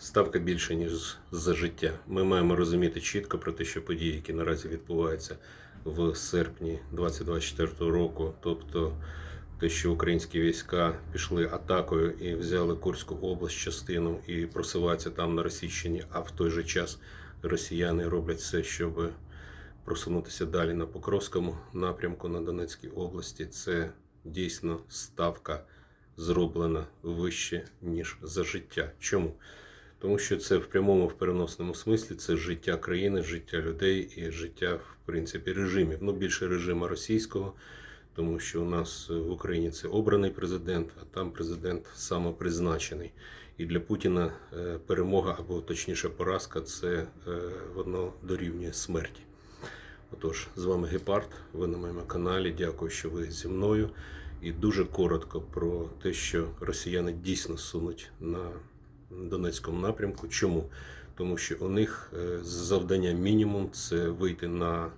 ставка більше, ніж за життя. Ми маємо розуміти чітко про те, що події, які наразі відбуваються в серпні 2024 року, тобто те, що українські війська пішли атакою і взяли Курську область частину і просуваються там на Російщині, а в той же час росіяни роблять все, щоб просунутися далі на Покровському напрямку на Донецькій області. Це дійсно ставка зроблена вище, ніж за життя. Чому? Тому що це в прямому в переносному смислі це життя країни, життя людей і життя, в принципі, режимів. Ну, більше режиму російського, тому що у нас в Україні це обраний президент, а там президент самопризначений. І для Путіна е, перемога або точніше поразка це е, воно дорівнює смерті. Отож, з вами Гепард, ви на моєму каналі. Дякую, що ви зі мною. І дуже коротко про те, що росіяни дійсно сунуть на Донецькому напрямку. Чому? Тому що у них е, завдання мінімум це вийти на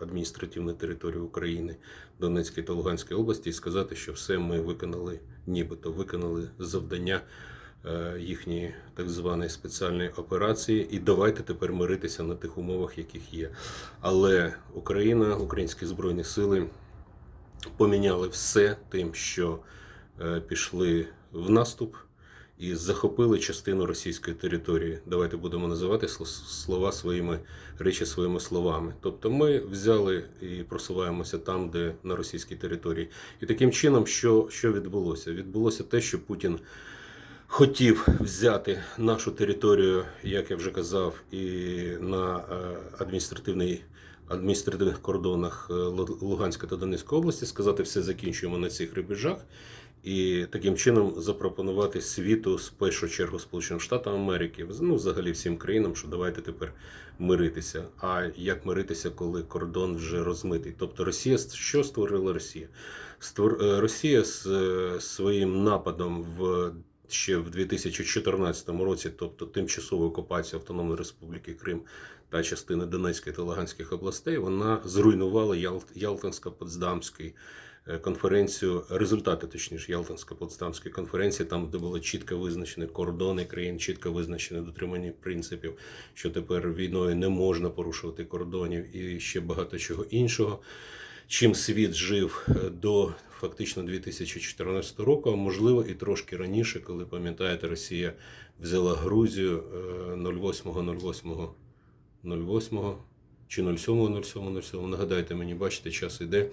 адміністративну територію України, Донецької та Луганської області і сказати, що все ми виконали, нібито виконали завдання е, їхньої так званої спеціальної операції, і давайте тепер миритися на тих умовах, яких є. Але Україна, українські збройні сили поміняли все тим, що е, пішли в наступ і захопили частину російської території. Давайте будемо називати слова своїми речі своїми словами. Тобто ми взяли і просуваємося там, де на російській території. І таким чином, що, що відбулося? Відбулося те, що Путін хотів взяти нашу територію, як я вже казав, і на е, адміністративний. Адміністративних кордонах е, Луганської та Донецької області сказати все закінчуємо на цих рубежах і таким чином запропонувати світу з першу чергу Сполученим Штатам Америки, ну взагалі всім країнам, що давайте тепер миритися. А як миритися, коли кордон вже розмитий? Тобто Росія що створила Росія? Створ... е, Росія з е, своїм нападом в ще в 2014 році, тобто тимчасову окупацію Автономної Республіки Крим та частини Донецької та Луганських областей, вона зруйнувала Ял... Ялтинсько-Потсдамський конференцію, результати, точніше, Ялтинсько-Потсдамської конференції, там, де було чітко визначені кордони країн, чітко визначені дотримання принципів, що тепер війною не можна порушувати кордонів і ще багато чого іншого. Чим світ жив е, до фактично 2014 року, а можливо і трошки раніше, коли пам'ятаєте, Росія взяла Грузію е, 08.08 08 чи 07 07 07 Нагадайте мені, бачите, час іде.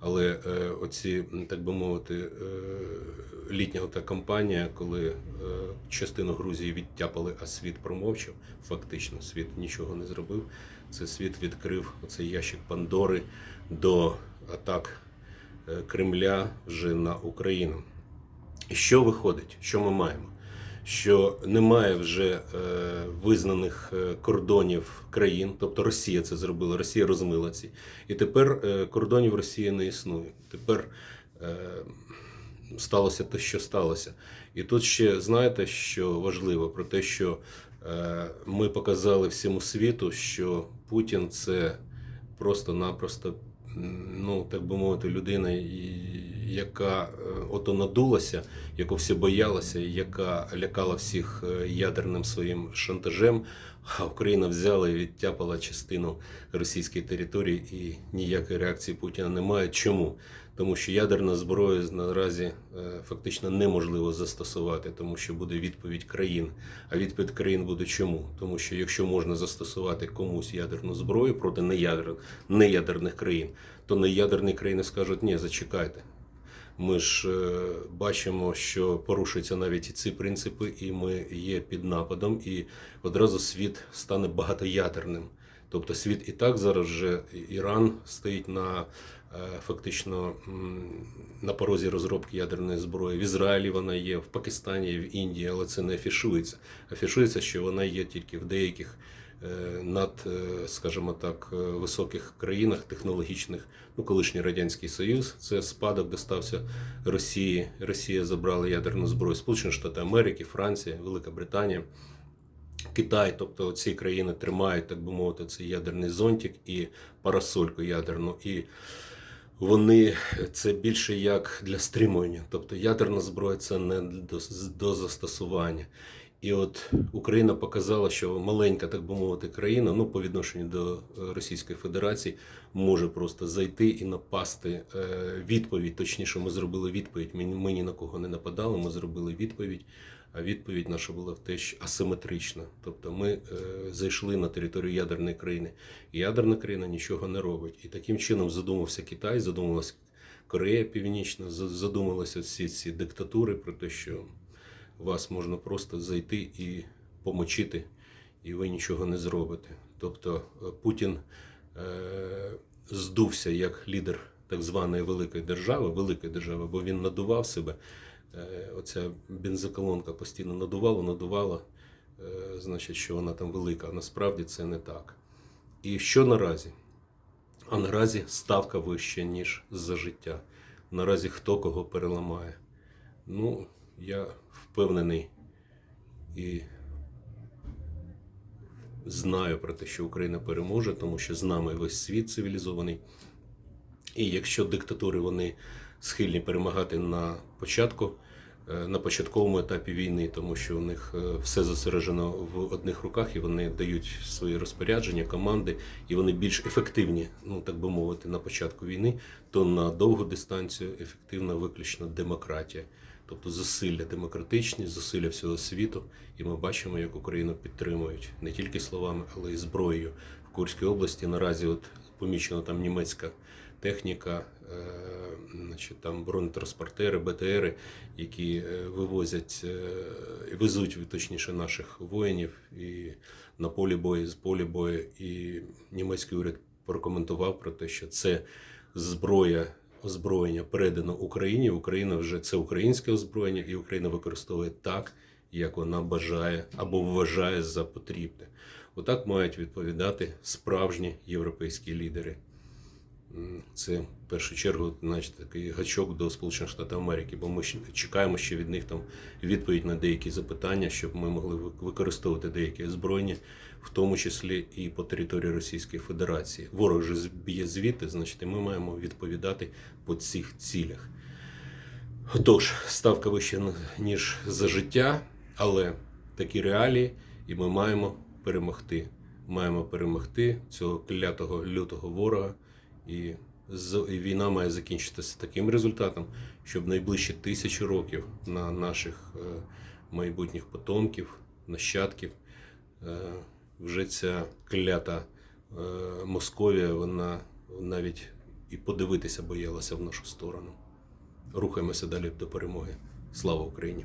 Але е, оці, так би мовити, е, літня та кампанія, коли е, частину Грузії відтяпали, а світ промовчав, фактично світ нічого не зробив. Це світ відкрив оцей ящик Пандори до атак Кремля вже на Україну. І що виходить? Що ми маємо? Що немає вже е, визнаних е, кордонів країн, тобто Росія це зробила, Росія розмила ці. І тепер е, кордонів Росії не існує. Тепер сталося те, що сталося. І тут ще знаєте, що важливо про те, що ми показали всьому світу, що Путін це просто-напросто, ну так би мовити, людина, яка е, ото надулася, яку всі боялися, яка лякала всіх е, ядерним своїм шантажем. А Україна взяла і відтяпала частину російської території, і ніякої реакції Путіна немає. Чому? Тому що ядерна зброя наразі е, фактично неможливо застосувати, тому що буде відповідь країн. А відповідь країн буде чому? Тому що якщо можна застосувати комусь ядерну зброю проти неядер... неядерних країн, то неядерні країни скажуть, ні, зачекайте. Ми ж е, бачимо, що порушуються навіть ці принципи, і ми є під нападом, і одразу світ стане багатоядерним. Тобто світ і так зараз вже Іран стоїть на е, фактично на порозі розробки ядерної зброї. В Ізраїлі вона є, в Пакистані, в Індії, але це не афішується. Афішується, що вона є тільки в деяких над, е, скажімо так, е, високих країнах технологічних, ну колишній радянський Союз, це спадок достався Росії. Росія забрала ядерну зброю. Сполучені Штати Америки, Франція, Велика Британія. Китай, тобто ці країни тримають, так би мовити, цей ядерний зонтик і парасольку ядерну. І вони це більше як для стримування. Тобто ядерна зброя це не до, до застосування. І от Україна показала, що маленька, так би мовити, країна, ну по відношенню до е, Російської Федерації, може просто зайти і напасти. Е, Відповідь, точніше, ми зробили відповідь. Ми, ні на кого не нападали. Ми зробили відповідь. А відповідь наша була в те, що асиметрична. Тобто ми е, зайшли на територію ядерної країни. І ядерна країна нічого не робить. І таким чином задумався Китай, задумалась Корея Північна, за- задумалися всі ці диктатури про те, що вас можна просто зайти і помочити, і ви нічого не зробите. Тобто е, Путін е, здувся як лідер так званої великої держави, великої держави, бо він надував себе. Е, Оця бензоколонка постійно надувала, надувала, значить, що вона там велика, а насправді це не так. І що наразі? А наразі ставка вища, ніж за життя. Наразі хто кого переламає. Ну, я впевнений і знаю про те, що Україна переможе, тому що з нами весь світ цивілізований. І якщо диктатури вони схильні перемагати на початку, е, на початковому етапі війни, тому що у них е, все зосереджено в одних руках, і вони дають свої розпорядження, команди, і вони більш ефективні, ну так би мовити, на початку війни, то на довгу дистанцію ефективна виключно демократія. Тобто зусилля демократичні, зусилля всього світу, і ми бачимо, як Україну підтримують не тільки словами, але й зброєю. В Курській області наразі от помічена там німецька техніка, е, значить, там бронетранспортери, БТРи, які е, вивозять, е, везуть точніше наших воїнів і на полі бою, з полі бою. І німецький уряд прокоментував про те, що це зброя. Озброєння передано Україні. Україна вже це українське озброєння, і Україна використовує так, як вона бажає або вважає за потрібне. Отак мають відповідати справжні європейські лідери. Це в першу чергу, значить, такий гачок до Сполучених Штатів Америки, бо ми чекаємо ще від них там відповідь на деякі запитання, щоб ми могли використовувати деякі озброєння, в тому числі і по території Російської Федерації. Ворог же з- б'є звідти, значить, і ми маємо відповідати по цих цілях. Отож, ставка вища ніж за життя, але такі реалії, і ми маємо перемогти. Маємо перемогти цього клятого лютого ворога, і, війна має закінчитися таким результатом, щоб найближчі тисячі років на наших е, майбутніх потомків, нащадків, е, вже ця клята е, Московія, вона навіть і подивитися боялася в нашу сторону. Рухаємося далі до перемоги. Слава Україні!